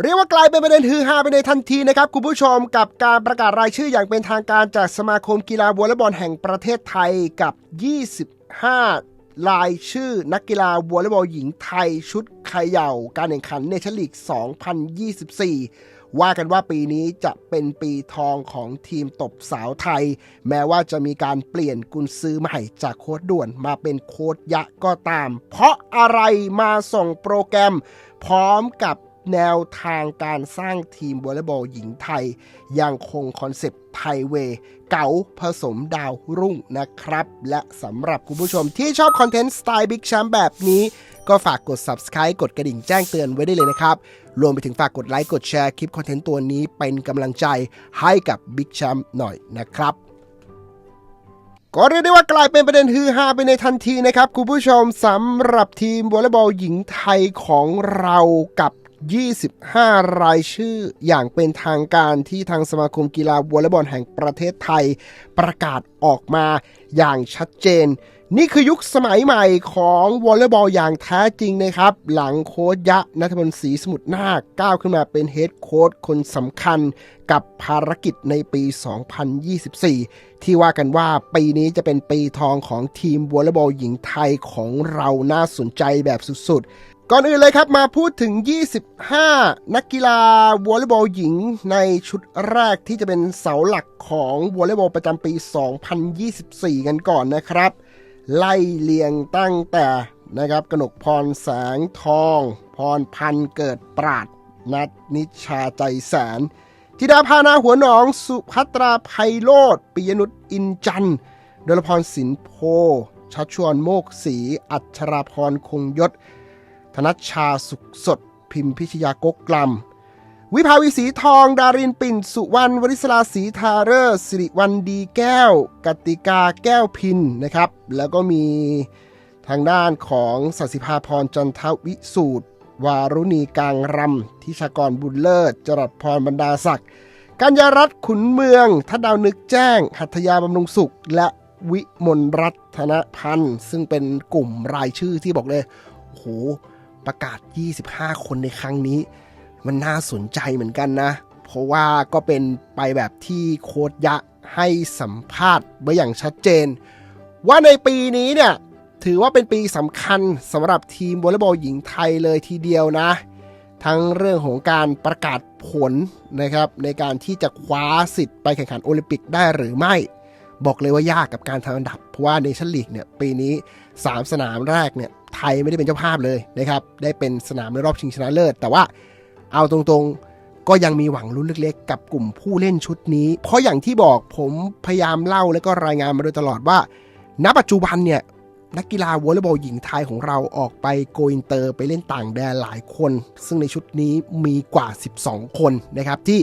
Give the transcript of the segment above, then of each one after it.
เรียกว่ากลายเป็นประเด็นฮือฮาไปในทันทีนะครับ คุณผู้ชมกับการประกาศรายชื่ออย่างเป็นทางการจากสมาคมกีฬาวอลเลย์บอลแห่งประเทศไทยกับ 25 รายชื่อนักกีฬาวอลเลย์บอลหญิงไทยชุดเขย่าการแข่งขันเนชั่นลีก 2024 ว่ากันว่าปีนี้จะเป็นปีทองของทีมตบสาวไทย แม้ว่าจะมีการเปลี่ยนกุนซือใหม่จากโค้ดด่วนมาเป็นโค้ดยะก็ตาม เพราะอะไรมาส่งโปรแกรมพร้อมกับ แนวทางการสร้างทีมวอลเลย์บอลหญิงไทย ยังคงคอนเซปต์ไทยเว เก๋าผสมดาวรุ่งนะครับ และสำหรับคุณผู้ชมที่ชอบคอนเทนต์สไตล์บิ๊กแชมป์แบบนี้ ก็ฝากกด Subscribe กดกระดิ่งแจ้งเตือนไว้ได้เลยนะครับ รวมไปถึงฝากกดไลค์กดแชร์คลิปคอนเทนต์ตัวนี้เป็นกำลังใจให้กับบิ๊กแชมป์หน่อยนะครับก็เรียกได้ว่ากลายเป็นประเด็นฮือฮาไปในทันทีนะครับ คุณผู้ชมสำหรับทีมวอลเลย์บอลหญิงไทยของเรากับ 25 รายชื่ออย่างเป็นทางการที่ทางสมาคมกีฬาวอลเลย์บอลแห่งประเทศไทยประกาศออกมาอย่างชัดเจน นี่คือยุคสมัยใหม่ของวอลเลย์บอลอย่างแท้จริงนะครับ หลังโค้ชยะนัทพลศรีสมุทรนาคก้าวขึ้นมาเป็นเฮดโค้ชคนสำคัญกับภารกิจในปี 2024 ที่ว่ากันว่าปีนี้จะเป็นปีทองของทีมวอลเลย์บอลหญิงไทยของเราน่าสนใจแบบสุดๆ ก่อนอื่นเลยครับมาพูดถึง 25 นักกีฬาวอลเลย์บอลหญิงในชุดแรกที่จะเป็นเสาหลักของวอลเลย์บอลประจำปี 2024 กันก่อนนะครับ ไล่เลียงตั้งแต่นะครับกนกพรแสงทอง พรพันเกิดปราด นัทนิชาใจแสนธิดาพานาหัวหนอง สุภัตราไพโรธปิยนุชอินจันดลพรสินโพชัชชวนโมกศรีอัชราพรคงยศ ธนัชชาสุขสด พิมพิชยากกกลัมวิภาวีสีทอง ดารินปิ่น สุวรรณวริศราสีทาเรอร์สิริวันดีแก้ว กติกาแก้วพินนะครับ แล้วก็มีทางด้านของสัสิภาพรจันทวิสูตร วารุณีกลางรำทิชากรบุญเลิศจรัสพรบรรดาศักดิ์กัญญารัตน์ขุนเมืองทัดดาวนึกแจ้ง หัตถยาบำรุงสุข และวิมลรัตนพันธ์ ซึ่งเป็นกลุ่มรายชื่อที่บอกเลยโอ้โห ประกาศ 25 คนในครั้งนี้ มันน่าสนใจเหมือนกันนะ เพราะว่าก็เป็นไปแบบที่โค้ดยะให้สัมภาษณ์ไว้อย่างชัดเจน ว่าในปีนี้เนี่ยถือว่าเป็นปีสำคัญสำหรับทีมวอลเลย์บอลหญิงไทยเลยทีเดียวนะ ทั้งเรื่องของการประกาศผลนะครับ ในการที่จะคว้าสิทธิ์ไปแข่งขันโอลิมปิกได้หรือไม่ บอกเลยว่ายากกับการทำอันดับ เพราะว่าเนชั่นลีกเนี่ยปีนี้ 3 สนามแรกเนี่ย ไทยไม่ได้เป็นเจ้าภาพเลยนะครับ ได้เป็นสนามในรอบชิงชนะเลิศ แต่ว่าเอาตรงๆก็ยังมีหวังลุ้นเล็กๆ กับกลุ่มผู้เล่นชุดนี้ เพราะอย่างที่บอกผมพยายามเล่าและก็รายงานมาโดยตลอดว่า ณ ปัจจุบันเนี่ยนักกีฬาวอลเลย์บอลหญิงไทยของเราออกไปโกอินเตอร์ไปเล่นต่างแดนหลายคน ซึ่งในชุดนี้มีกว่า 12 คนนะครับที่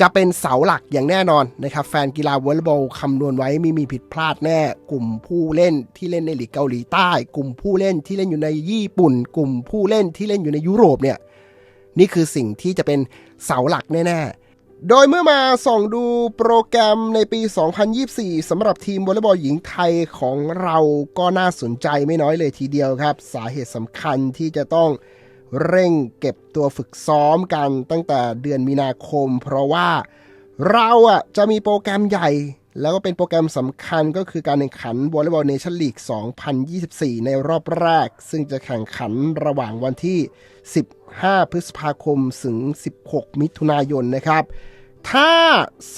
จะเป็นเสาหลักอย่างแน่นอนนะครับ แฟนกีฬาวอลเลย์บอลคำนวณไว้ไม่มีผิดพลาดแน่ กลุ่มผู้เล่นที่เล่นในลีกเกาหลีใต้ กลุ่มผู้เล่นที่เล่นอยู่ในญี่ปุ่น กลุ่มผู้เล่นที่เล่นอยู่ในยุโรปเนี่ยนี่คือสิ่งที่จะเป็นเสาหลักแน่ๆ โดยเมื่อมาส่องดูโปรแกรมในปี 2024 สำหรับทีมวอลเลย์บอลหญิงไทยของเราก็น่าสนใจไม่น้อยเลยทีเดียวครับ สาเหตุสำคัญที่จะต้อง เร่งเก็บตัวฝึกซ้อมกันตั้งแต่เดือนมีนาคม เพราะว่าเราอะจะมีโปรแกรมใหญ่ แล้วก็เป็นโปรแกรมสำคัญก็คือการแข่งขันวอลเลย์บอลเนชั่นลีก 2024 ในรอบแรก ซึ่งจะแข่งขันระหว่างวันที่ 15 พฤษภาคมถึง 16 มิถุนายนนะครับ ถ้า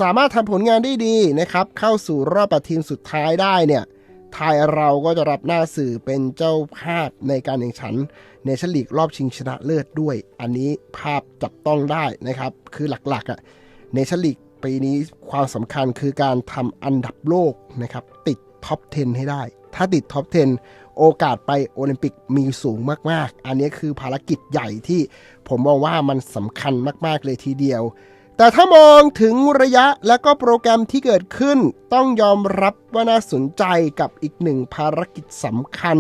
สามารถทำผลงานได้ดีนะครับ เข้าสู่รอบแปดทีมสุดท้ายได้เนี่ย ไทยเราก็จะรับหน้าสื่อเป็นเจ้าภาพในการแข่งขันเนชั่นลีกรอบชิงชนะเลิศด้วย อันนี้ภาพจับต้องได้นะครับ คือหลักๆอะเนชั่นลีกปีนี้ความสำคัญคือการทำอันดับโลกนะครับ ติดท็อป 10 ให้ได้ ถ้าติดท็อป 10 โอกาสไปโอลิมปิกมีสูงมากๆ อันนี้คือภารกิจใหญ่ที่ผมมองว่ามันสำคัญมาก ๆ เลยทีเดียว แต่ถ้ามองถึงระยะและก็โปรแกรมที่เกิดขึ้น ต้องยอมรับว่าน่าสนใจกับอีกหนึ่งภารกิจสำคัญ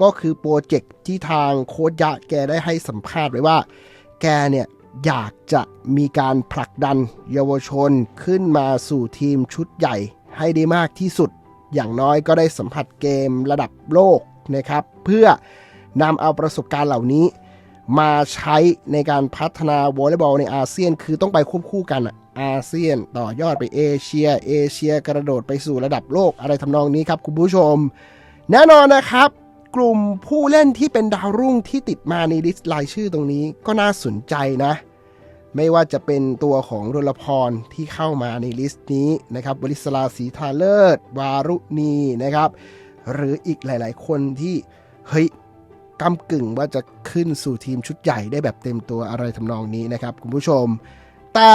ก็คือโปรเจกต์ที่ทางโค้ชยะแกได้ให้สัมภาษณ์ไว้ว่า แกเนี่ยอยากจะมีการผลักดันเยาวชนขึ้นมาสู่ทีมชุดใหญ่ให้ได้มากที่สุด อย่างน้อยก็ได้สัมผัสเกมระดับโลกนะครับ เพื่อนำเอาประสบการณ์เหล่านี้ มาใช้ในการพัฒนาวอลเลย์บอลในอาเซียน คือต้องไปควบคู่กันอะอาเซียนต่อยอดไปเอเชีย เอเชียกระโดดไปสู่ระดับโลกอะไรทำนองนี้ครับคุณผู้ชม แน่นอนนะครับ กลุ่มผู้เล่นที่เป็นดาวรุ่งที่ติดมาในลิสต์รายชื่อตรงนี้ก็น่าสนใจนะ ไม่ว่าจะเป็นตัวของดลพรที่เข้ามาในลิสต์นี้นะครับบริสลาสีทาเลิศวารุณีนะครับ หรืออีกหลาย ๆ คนที่เฮ้ย กำกึ่งว่าจะขึ้นสู่ทีมชุดใหญ่ได้แบบเต็มตัวอะไรทำนองนี้นะครับคุณผู้ชม แต่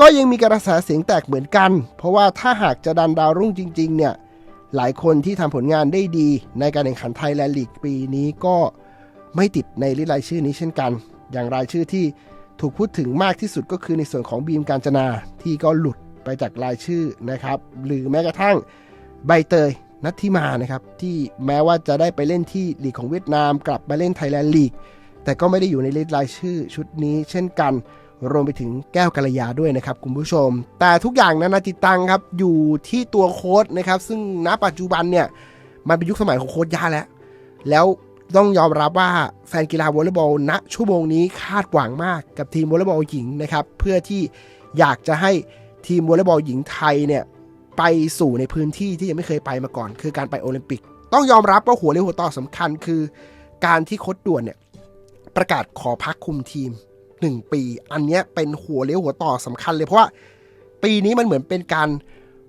ก็ยังมีกระแสเสียงแตกเหมือนกัน เพราะว่าถ้าหากจะดันดาวรุ่งจริง ๆ เนี่ยหลายคนที่ทำผลงานได้ดี ในการแข่งขันไทยแลนด์ลีกปีนี้ก็ไม่ติดในลิรายชื่อนี้เช่นกัน อย่างรายชื่อที่ถูกพูดถึงมากที่สุดก็คือในส่วนของบีมการจนาที่ก็หลุดไปจากรายชื่อนะครับ หรือแม้กระทั่งใบเตย นัทธิมานะครับที่แม้ว่าจะได้ไปเล่นที่ลีกของเวียดนาม กลับมาเล่นไทยแลนด์ลีก แต่ก็ไม่ได้อยู่ในลิสต์รายชื่อชุดนี้ เช่นกันรวมไปถึงแก้วกัลยาด้วยนะครับคุณผู้ชม แต่ทุกอย่างนานาจิตตังครับอยู่ที่ตัวโค้ดนะครับ ซึ่งณปัจจุบันเนี่ยมันเป็นยุคสมัยของโค้ดยาแล้ว แล้วต้องยอมรับว่าแฟนกีฬาวอลเลย์บอลณชั่วโมงนี้คาดหวังมากกับทีมวอลเลย์บอลหญิงนะครับเพื่อที่อยากจะให้ทีมวอลเลย์บอลหญิงไทยเนี่ย ไปสู่ในพื้นที่ที่ยังไม่เคยไปมาก่อน คือการไปโอลิมปิก ต้องยอมรับว่าหัวเรี่ยวหัวต่อสำคัญคือ การที่โค้ดด่วนเนี่ยประกาศขอพักคุมทีม 1 ปี อันเนี้ยเป็นหัวเลี้ยวหัวต่อสำคัญเลยเพราะว่าปีนี้มันเหมือนเป็นการ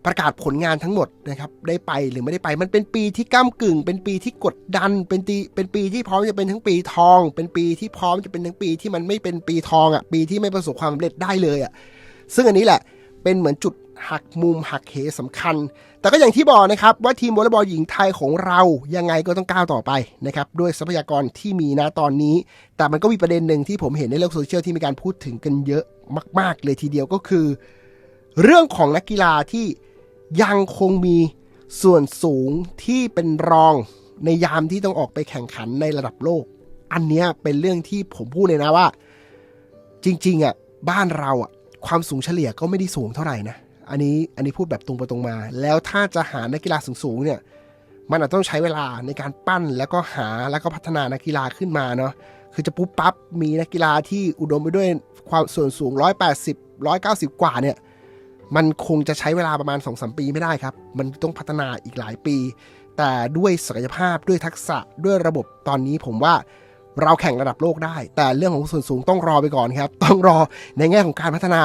ประกาศผลงานทั้งหมดนะครับได้ไปหรือไม่ได้ไป มันเป็นปีที่ก้ากึ่ง เป็นปีที่กดดัน เป็นปีเป็นปีที่พร้อมจะเป็นทั้งปีทอง เป็นปีที่พร้อมจะเป็นทั้งปีที่มันไม่เป็นปีทองอะปีที่ไม่ประสบความสำเร็จได้เลยอะซึ่งอันนี้แหละเป็นเหมือนจุดหักมุมหักเหสำคัญ แต่ก็อย่างที่บอกนะครับว่าทีมวอลเลย์บอลหญิงไทยของเรายังไงก็ต้องก้าวต่อไปนะครับด้วยทรัพยากรที่มีนะตอนนี้ แต่มันก็มีประเด็นหนึ่งที่ผมเห็นในโลกโซเชียลที่มีการพูดถึงกันเยอะมาก ๆ เลยทีเดียวก็คือ เรื่องของนักกีฬาที่ยังคงมีส่วนสูงที่เป็นรองในยามที่ต้องออกไปแข่งขันในระดับโลก อันเนี้ยเป็นเรื่องที่ผมพูดเลยนะว่า จริงๆอะบ้านเราอะความสูงเฉลี่ยก็ไม่ได้สูงเท่าไหร่นะ อันนี้อันนี้พูดแบบตรงไปตรงมา แล้วถ้าจะหานักกีฬาสูงๆเนี่ยมันอาจต้องใช้เวลาในการปั้นแล้วก็หาแล้วก็พัฒนานักกีฬาขึ้นมาเนาะคือจะปุ๊บปั๊บมีนักกีฬาที่อุดมไปด้วยความส่วนสูง 180 190 กว่าเนี่ยมันคงจะใช้เวลาประมาณ 2-3 ปีไม่ได้ครับ มันต้องพัฒนาอีกหลายปี แต่ด้วยศักยภาพด้วยทักษะด้วยระบบตอนนี้ผมว่าเราแข่งระดับโลกได้ แต่เรื่องของส่วนสูงต้องรอไปก่อนครับ ต้องรอในแง่ของการพัฒนา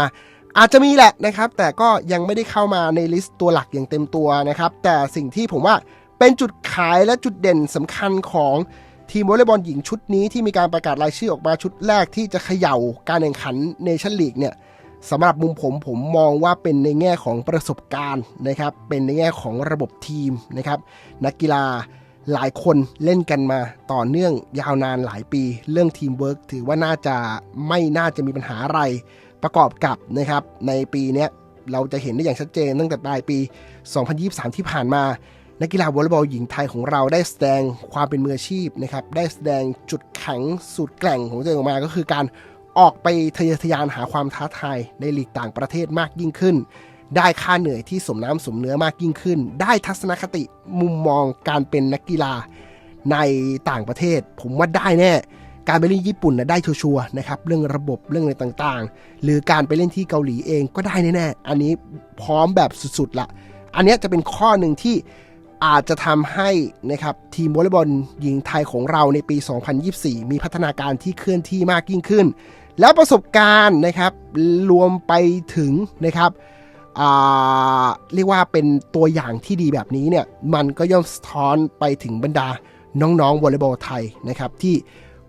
อาจจะมีแหละนะครับ แต่ก็ยังไม่ได้เข้ามาในลิสต์ตัวหลักอย่างเต็มตัวนะครับ แต่สิ่งที่ผมว่าเป็นจุดขายและจุดเด่นสำคัญของทีมวอลเลย์บอลหญิงชุดนี้ที่มีการประกาศรายชื่อออกมาชุดแรกที่จะเขย่าการแข่งขันเนชั่นลีกเนี่ยสำหรับมุมผมผมมองว่าเป็นในแง่ของประสบการณ์นะครับ เป็นในแง่ของระบบทีมนะครับ นักกีฬาหลายคนเล่นกันมาต่อเนื่องยาวนานหลายปี เรื่องทีมเวิร์กถือว่าน่าจะไม่น่าจะมีปัญหาอะไร ประกอบกับนะครับในปีนี้เราจะเห็นได้อย่างชัดเจนตั้งแต่ปลายปี 2023 ที่ผ่านมา นักกีฬาวอลเลย์บอลหญิงไทยของเราได้แสดงความเป็นมืออาชีพนะครับได้แสดงจุดแข็งสุดแกร่งของตัวเองออกมาก็คือการออกไปทะเยอทะยานหาความท้าทายในลีกต่างประเทศมากยิ่งขึ้น ได้ค่าเหนื่อยที่สมน้ำสมเนื้อมากยิ่งขึ้น ได้ทัศนคติมุมมองการเป็นนักกีฬาในต่างประเทศ ผมว่าได้แน่ การไปเล่นญี่ปุ่นนะได้ชัวร์นะครับเรื่องระบบเรื่องอะไรต่างๆ หรือการไปเล่นที่เกาหลีเองก็ได้แน่ๆอันนี้พร้อมแบบสุดๆละอันนี้จะเป็นข้อหนึ่งที่อาจจะทำให้นะครับทีมวอลเลย์บอลหญิงไทยของเราในปี 2024 มีพัฒนาการที่เคลื่อนที่มากยิ่งขึ้น แล้วประสบการณ์นะครับรวมไปถึงนะครับเรียกว่าเป็นตัวอย่างที่ดีแบบนี้เนี่ยมันก็ย่อมสะท้อนไปถึงบรรดาน้องๆวอลเลย์บอลไทยนะครับที่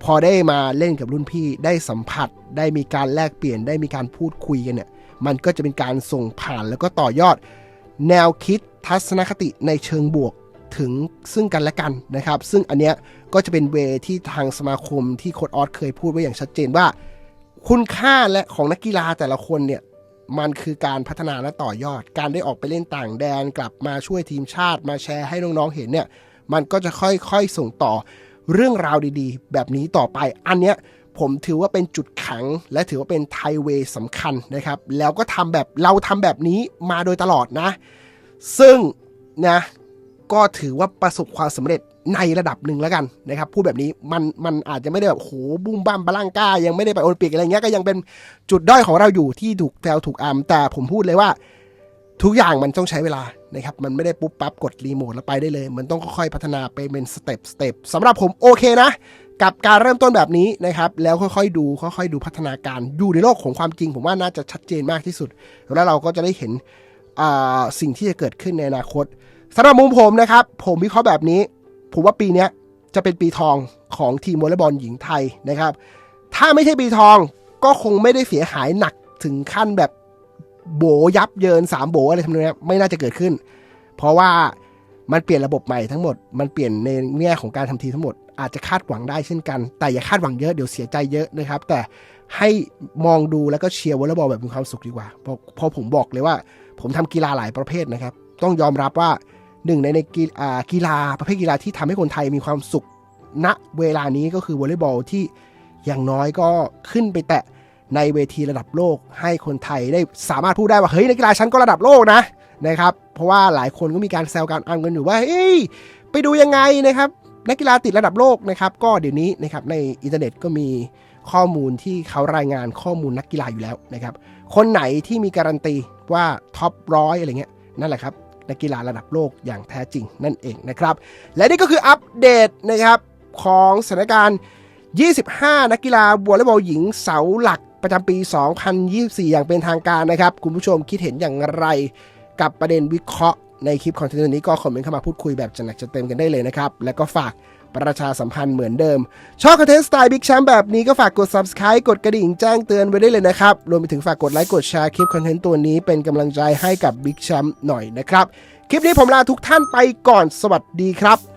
พอได้มาเล่นกับรุ่นพี่ได้สัมผัส ได้มีการแลกเปลี่ยนได้มีการพูดคุยกันเนี่ย มันก็จะเป็นการส่งผ่านแล้วก็ต่อยอด แนวคิดทัศนคติในเชิงบวกถึงซึ่งกันและกันนะครับ ซึ่งอันเนี้ยก็จะเป็นเวที่ทางสมาคมที่โค้ดออสเคยพูดไว้อย่างชัดเจนว่า คุณค่าและของนักกีฬาแต่ละคนเนี่ยมันคือการพัฒนาและต่อยอด การได้ออกไปเล่นต่างแดนกลับมาช่วยทีมชาติ มาแชร์ให้น้องๆเห็นเนี่ย มันก็จะค่อยๆส่งต่อ เรื่องราวดีๆ แบบนี้ต่อไป อันเนี้ยผมถือว่าเป็นจุดแข็ง และถือว่าเป็นไทเวย์สำคัญนะครับ แล้วก็ทำแบบเราทำแบบนี้มาโดยตลอดนะ ซึ่งนะก็ถือว่าประสบความสำเร็จในระดับหนึ่งแล้วกันนะครับพูดแบบนี้มันมันอาจจะไม่ได้แบบโหบุ้มบ้ามบลังก้า ยังไม่ได้ไปโอลิมปิกอะไรเงี้ยก็ยังเป็นจุดด้อยของเราอยู่ที่ถูกแซวถูกอามแต่ผมพูดเลยว่า ทุกอย่างมันต้องใช้เวลานะครับ มันไม่ได้ปุ๊บปั๊บกดรีโมทแล้วไปได้เลย มันต้องค่อยๆพัฒนาไปเป็นสเต็ปสเต็ปสำหรับผมโอเคนะ กับการเริ่มต้นแบบนี้นะครับ แล้วค่อยๆดูค่อยๆดูพัฒนาการอยู่ในโลกของความจริง ผมว่าน่าจะชัดเจนมากที่สุด แล้วเราก็จะได้เห็นสิ่งที่จะเกิดขึ้นในอนาคตสำหรับมุมผมนะครับ ผมวิเคราะห์แบบนี้ ผมว่าปีนี้จะเป็นปีทองของทีมวอลเลย์บอลหญิงไทยนะครับ ถ้าไม่ใช่ปีทองก็คงไม่ได้เสียหายหนักถึงขั้นแบบ โบยับเยินสามโบอะไรทำนองนี้ไม่น่าจะเกิดขึ้น เพราะว่ามันเปลี่ยนระบบใหม่ทั้งหมด มันเปลี่ยนในแง่ของการทำทีทั้งหมด อาจจะคาดหวังได้เช่นกัน แต่อย่าคาดหวังเยอะเดี๋ยวเสียใจเยอะนะครับ แต่ให้มองดูแล้วก็เชียร์วอลเลย์บอลแบบมีความสุขดีกว่าเพราะเพราะผมบอกเลยว่า ผมทำกีฬาหลายประเภทนะครับ ต้องยอมรับว่าหนึ่งในในกีกีฬาประเภทกีฬาที่ทำให้คนไทยมีความสุขณเวลานี้ก็คือวอลเลย์บอลที่อย่างน้อยก็ขึ้นไปแตะ ในเวทีระดับโลก ให้คนไทยได้สามารถพูดได้ว่าเฮ้ยนักกีฬาฉันก็ระดับโลกนะนะครับ เพราะว่าหลายคนก็มีการแซวการอ้างกันอยู่ว่าเฮ้ยไปดูยังไงนะครับนักกีฬาติดระดับโลกนะครับ ก็เดี๋ยวนี้นะครับในอินเทอร์เน็ตก็มีข้อมูลที่เขารายงานข้อมูลนักกีฬาอยู่แล้วนะครับ คนไหนที่มีการันตีว่าท็อปร้อยอะไรเงี้ยนั่นแหละครับนักกีฬาระดับโลกอย่างแท้จริงนั่นเองนะครับ และนี่ก็คืออัปเดตนะครับของสถานการณ์ 25 นักกีฬาวอลเลย์บอลหญิงเสาหลัก ประจำปี 2024 อย่างเป็นทางการนะครับ คุณผู้ชมคิดเห็นอย่างไรกับประเด็นวิเคราะห์ในคลิปคอนเทนต์นี้ก็คอมเมนต์เข้ามาพูดคุยแบบจัดหนักจัดเต็มกันได้เลยนะครับ แล้วก็ฝากประชาสัมพันธ์เหมือนเดิม ชอบคอนเทนต์สไตล์บิ๊กแชมป์แบบนี้ก็ฝากกด subscribe กดกระดิ่งแจ้งเตือนไว้ได้เลยนะครับ รวมไปถึงฝากกดไลค์กดแชร์คลิปคอนเทนต์ตัวนี้เป็นกำลังใจให้กับบิ๊กแชมป์หน่อยนะครับ คลิปนี้ผมลาทุกท่านไปก่อนสวัสดีครับ